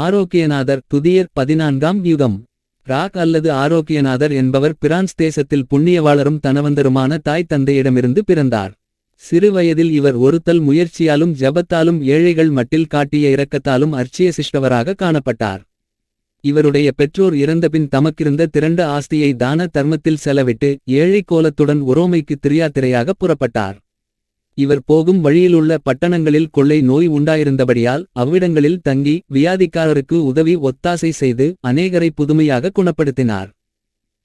ஆரோக்கியநாதர் துதியர் பதினான்காம் யுகம். ராக் அல்லது ஆரோக்கியநாதர் என்பவர் பிரான்ஸ் தேசத்தில் புண்ணியவாளரும் தனவந்தருமான தாய் தந்தையிடமிருந்து பிறந்தார். சிறு வயதில் இவர் ஒருத்தல் முயற்சியாலும் ஜபத்தாலும் ஏழைகள் மட்டில் காட்டிய இரக்கத்தாலும் அர்ச்சிய சிஷ்டவராக காணப்பட்டார். இவருடைய பெற்றோர் இறந்தபின் தமக்கிருந்த திரண்ட ஆஸ்தியை தான தர்மத்தில் செலவிட்டு ஏழை கோலத்துடன் உரோமைக்கு திரியாத்திரையாக புறப்பட்டார். இவர் போகும் வழியிலுள்ள பட்டணங்களில் கொள்ளை நோய் உண்டாயிருந்தபடியால் அவ்விடங்களில் தங்கி வியாதிக்காரருக்கு உதவி ஒத்தாசை செய்து அநேகரை புதுமையாக குணப்படுத்தினார்.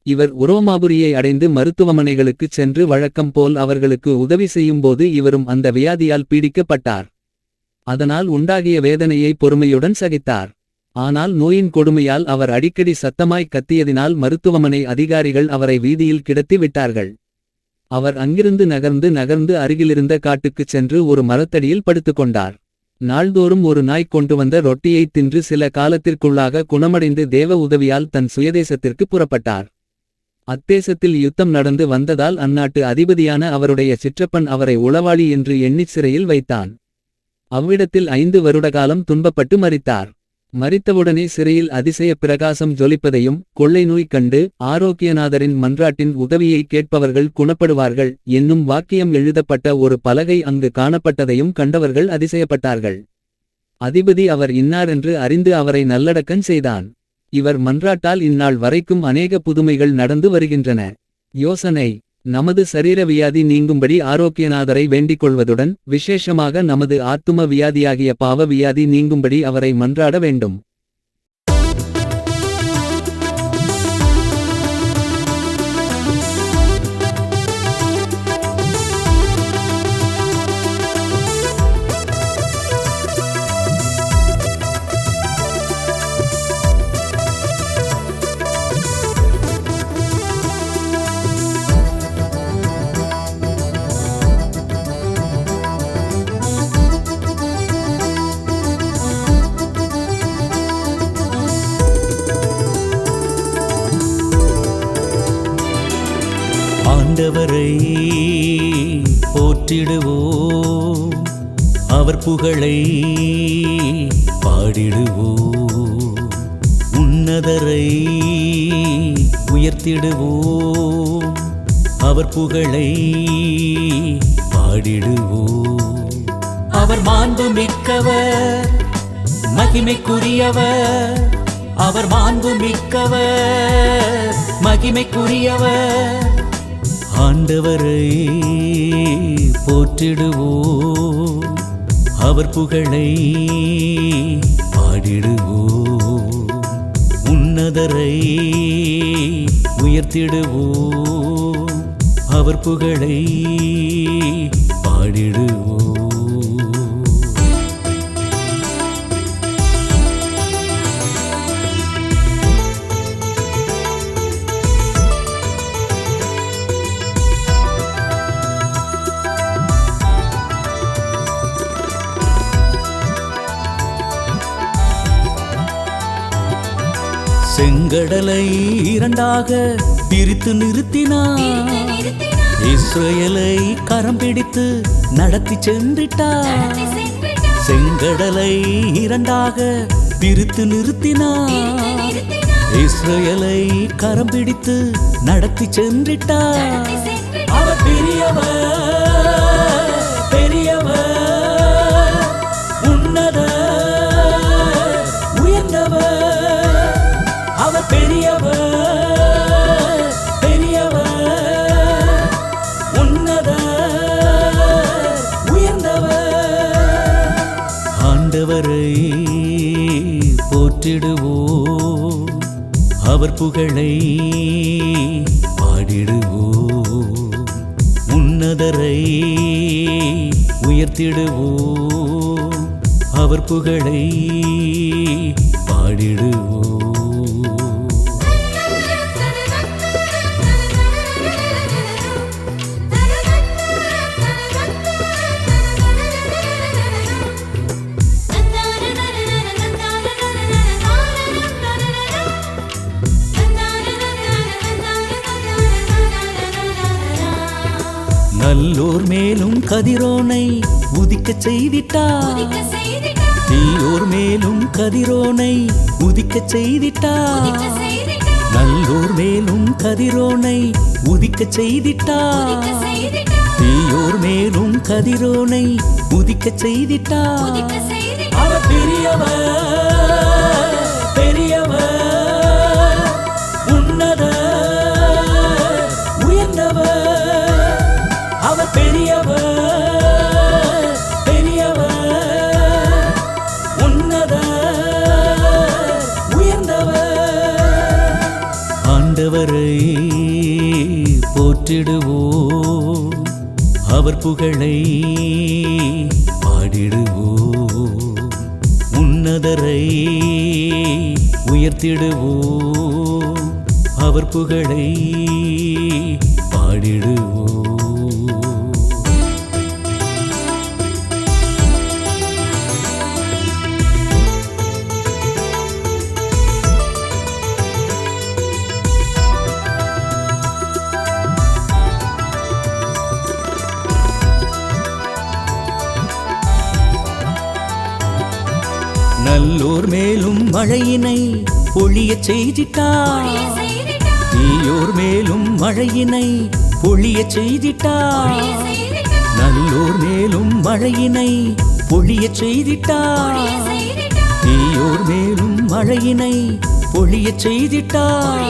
இவர் உரோமாபுரியை அடைந்து மருத்துவமனைகளுக்குச் சென்று வழக்கம் போல் அவர்களுக்கு உதவி செய்யும்போது இவரும் அந்த வியாதியால் பீடிக்கப்பட்டார். அதனால் உண்டாகிய வேதனையை பொறுமையுடன் சகித்தார். ஆனால் நோயின் கொடுமையால் அவர் அடிக்கடி சத்தமாய் கத்தியதினால் மருத்துவமனை அதிகாரிகள் அவரை வீதியில் கிடத்தி விட்டார்கள். அவர் அங்கிருந்து நகர்ந்து நகர்ந்து அருகிலிருந்த காட்டுக்குச் சென்று ஒரு மரத்தடியில் படுத்துக்கொண்டார். நாள்தோறும் ஒரு நாய் கொண்டு வந்த ரொட்டியைத் தின்று சில காலத்திற்குள்ளாக குணமடைந்து தேவ உதவியால் தன் சுயதேசத்திற்கு புறப்பட்டார். அத்தேசத்தில் யுத்தம் நடந்து வந்ததால் அந்நாட்டு அதிபதியான அவருடைய சிற்றப்பன் அவரை உளவாளி என்று எண்ணிச் சிறையில் வைத்தான். அவ்விடத்தில் ஐந்து வருடகாலம் துன்பப்பட்டு மறித்தார் மரித்தவுடனே சிறையில் அதிசய பிரகாசம் ஜொலிப்பதையும் கொள்ளை நோய் கண்டு ஆரோக்கியநாதரின் மன்றாட்டின் உதவியை கேட்பவர்கள் குணப்படுவார்கள் என்னும் வாக்கியம் எழுதப்பட்ட ஒரு பலகை அங்கு காணப்பட்டதையும் கண்டவர்கள் அதிசயப்பட்டார்கள். அதிபதி அவர் இன்னாரென்று அறிந்து அவரை நல்லடக்கன் செய்தான். இவர் மன்றாட்டால் இந்நாள் வரைக்கும் அநேக புதுமைகள் நடந்து வருகின்றன. யோசனை நமது சரீர வியாதி நீங்கும்படி ஆரோக்கியநாதரை வேண்டிக் கொள்வதுடன் விசேஷமாக நமது ஆத்தும வியாதியாகிய பாவ வியாதி நீங்கும்படி அவரை மன்றாட வேண்டும். போற்றிடுவோம் அவர் புகழை பாடிடுவோம். உன்னதரை உயர்த்திடுவோம். அவர் புகழை பாடிடுவோம். அவர் மாண்பு மிக்கவர் மகிமைக்குரியவர். அவர் மாண்பு மிக்கவர் மகிமைக்குரியவர். ஆண்டவரை போற்றிடுவோம். அவர் புகழை பாடிடுவோம். உன்னதரை உயர்த்திடுவோம். அவர் புகழை இரண்டாக பிரித்து நிறுத்தினார் இஸ்ரேலை கரம் பிடித்து நடத்தி சென்றிட்டார் செங்கடலை இரண்டாக பிரித்து நிறுத்தினார் இஸ்ரேலை கரம் பிடித்து நடத்தி சென்றிட்டார் அவர் பெரியவர். ஆண்டவரை போற்றிடுவோம். அவர் புகழை பாடிடுவோம். உன்னதரை உயர்த்திடுவோம். அவர் புகழை பாடிடுவோம். நல்லோர் மேலும் கதிரோனை உதிக்கச் செய்திட்டார் தீயோர் மேலும் கதிரோனை உதிக்கச் செய்திட்டார் நல்லோர் மேலும் கதிரோனை உதிக்கச் செய்திட்டார் தீயோர் மேலும் கதிரோனை அவர் பெரியவர் ஆண்டவரை போற்றிடுவோம் அவர் புகழை பாடிடுவோம் உன்னதரை உயர்த்திடுவோம் அவர் புகழை மழையினை பொழியச் செய்திட்டார் தீயோர் மேலும் மழையினை பொழியச் செய்திட்டார் நல்லோர் மேலும் மழையினை பொழியச் செய்திட்டார் தீயோர் மேலும் மழையினை பொழியச் செய்திட்டார்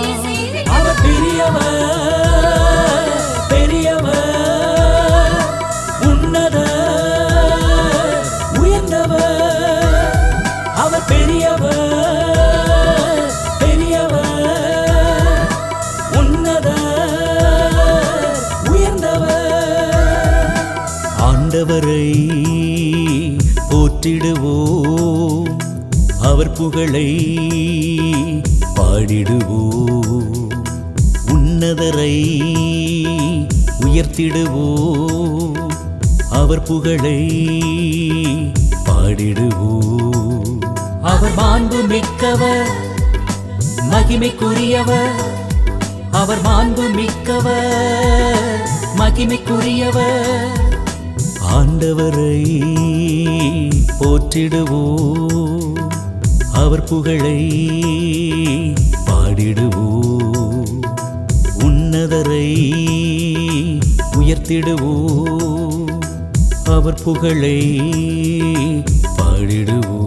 போற்றிடுவோம் அவர் புகழை பாடிடுவோம். உன்னதரை உயர்த்திடுவோம். அவர் புகழை பாடிடுவோம். அவர் மாண்பு மிக்கவர் மகிமைக்குரியவர். அவர் மாண்பு மிக்கவர் மகிமைக்குரியவர். ஆண்டவரை போற்றிடுவோம். அவர் புகழை பாடிடுவோம். உன்னதரை உயர்த்திடுவோம். அவர் புகழை பாடிடுவோம்.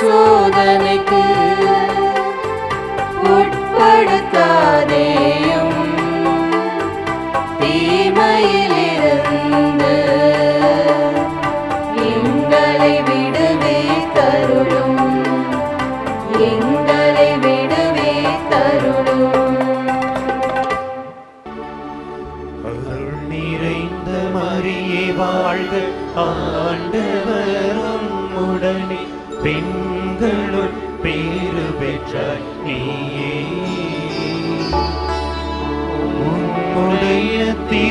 சோதனைக்கு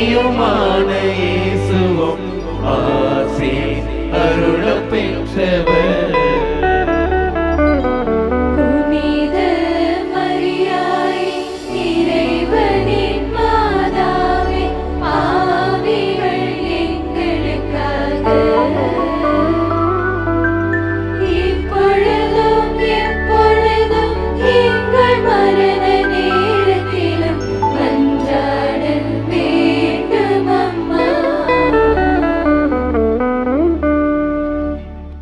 நீயுமான இயேசுவும் ஆசி அருளப் பெற்றவர்.